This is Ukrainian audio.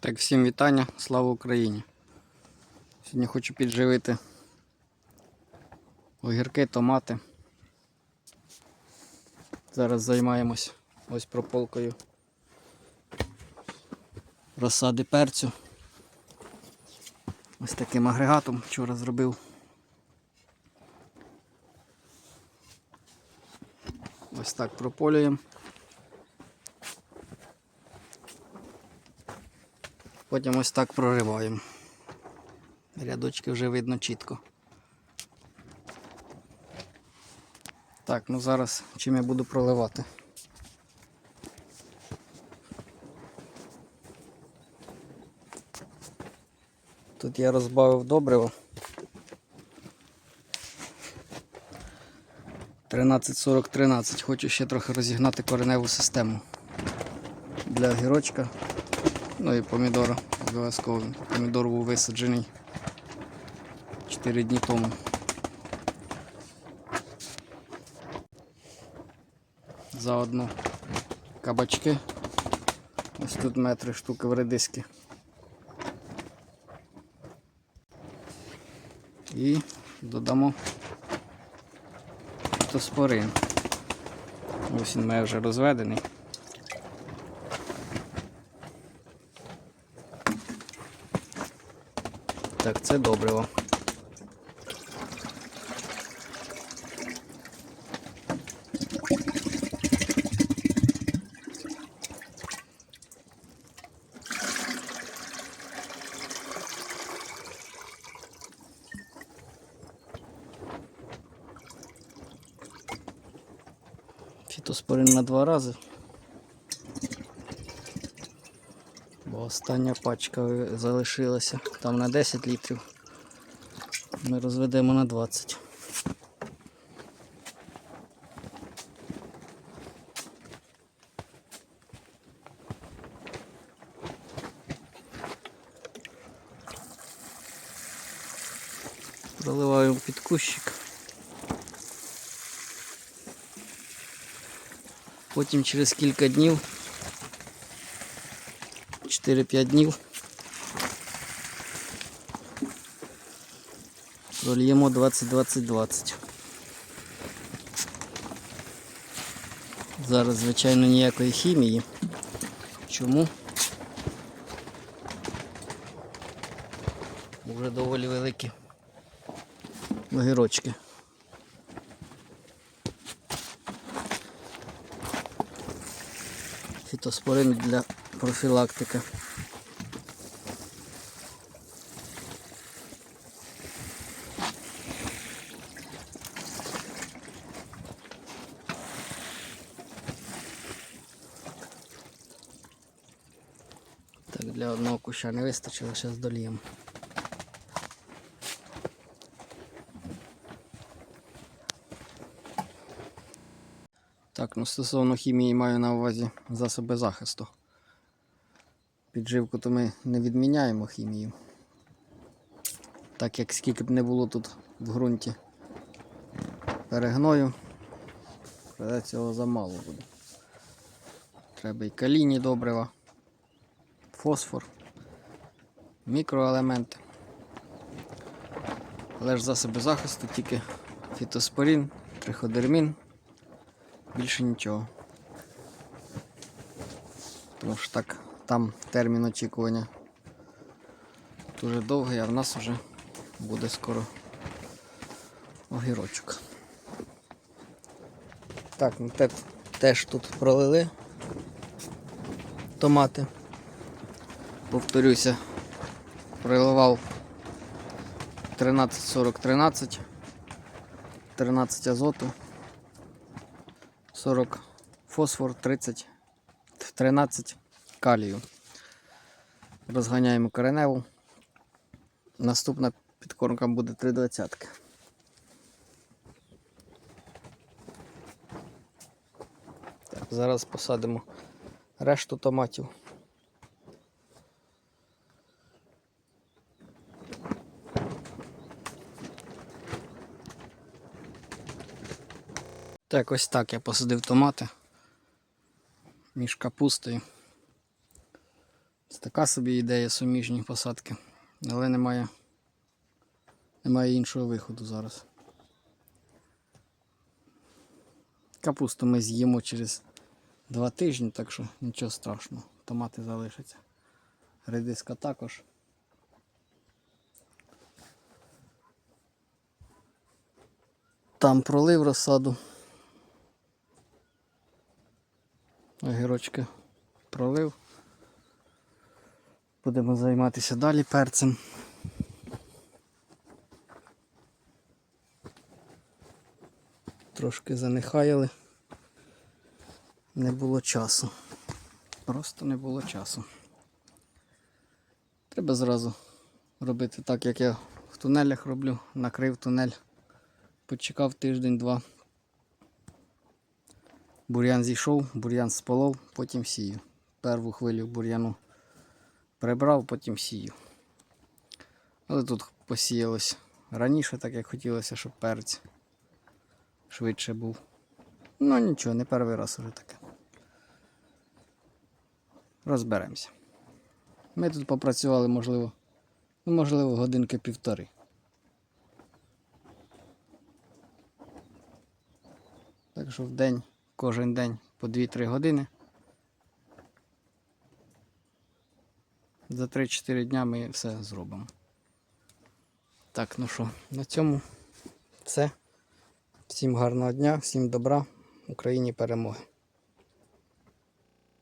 Так, всім вітання, слава Україні. Сьогодні хочу підживити огірки, томати. Зараз займаємось ось прополкою розсади перцю. Ось таким агрегатом вчора зробив. Ось так прополюємо. Потім ось так прориваємо. Рядочки вже видно чітко. Так, ну зараз чим я буду проливати. Тут я розбавив добриво. 13-40-13. Хочу ще трохи розігнати кореневу систему для огірочка. Ну і помідора обов'язково. Помідор був висаджений 4 дні тому. Заодно кабачки. Ось тут метри штуки в редиски. І додамо фітоспорин. Ось він має вже розведений. Так, це добриво. Фітоспорин на два рази. Остання пачка залишилася там на 10 літрів. Ми розведемо на 20. Проливаємо під кущик. Потім через кілька днів 4-5 днів. Прольємо 20-20-20. Зараз, звичайно, ніякої хімії. Чому? Вже доволі великі огірочки. Фітоспорин для профілактики. Для одного куща не вистачило, зараз доліємо. Так, ну стосовно хімії маю на увазі засоби захисту. Підживку то ми не відміняємо хімію. Так як скільки б не було тут в ґрунті перегною, цього замало буде. Треба і калійні добрива, фосфор, мікроелементи. Але ж засоби захисту тільки фітоспорін, триходермін. Більше нічого. Тому що так, там термін очікування дуже довгий, а в нас вже буде скоро огірочок. Так, ну теж тут пролили томати. Повторюся, проливав 13-40-13, 13 азоту. 40 фосфор, 30, 13 калію. Розганяємо кореневу. Наступна підкормка буде 3,20. Так, зараз посадимо решту томатів. Так, ось так я посадив томати між капустою. Це така собі ідея суміжні посадки, але немає, немає іншого виходу зараз. Капусту ми з'їмо через два тижні, так що нічого страшного. Томати залишаться. Редиска також. Там пролив розсаду. Огірочки пролив. Будемо займатися далі перцем. Трошки занехаяли. Не було часу. Просто не було часу. Треба зразу робити так, як я в тунелях роблю. Накрив тунель, почекав тиждень-два. Бур'ян зійшов, бур'ян сполов, потім сію. Перву хвилю бур'яну прибрав, потім сію. Але тут посіялось раніше, так як хотілося, щоб перець швидше був. Ну нічого, не перший раз уже таке. Розберемося. Ми тут попрацювали, можливо, ну, можливо, годинки півтори. Так що в день, кожен день по 2-3 години. За 3-4 дня ми все зробимо. Так, ну що, на цьому все. Всім гарного дня, всім добра, Україні перемоги.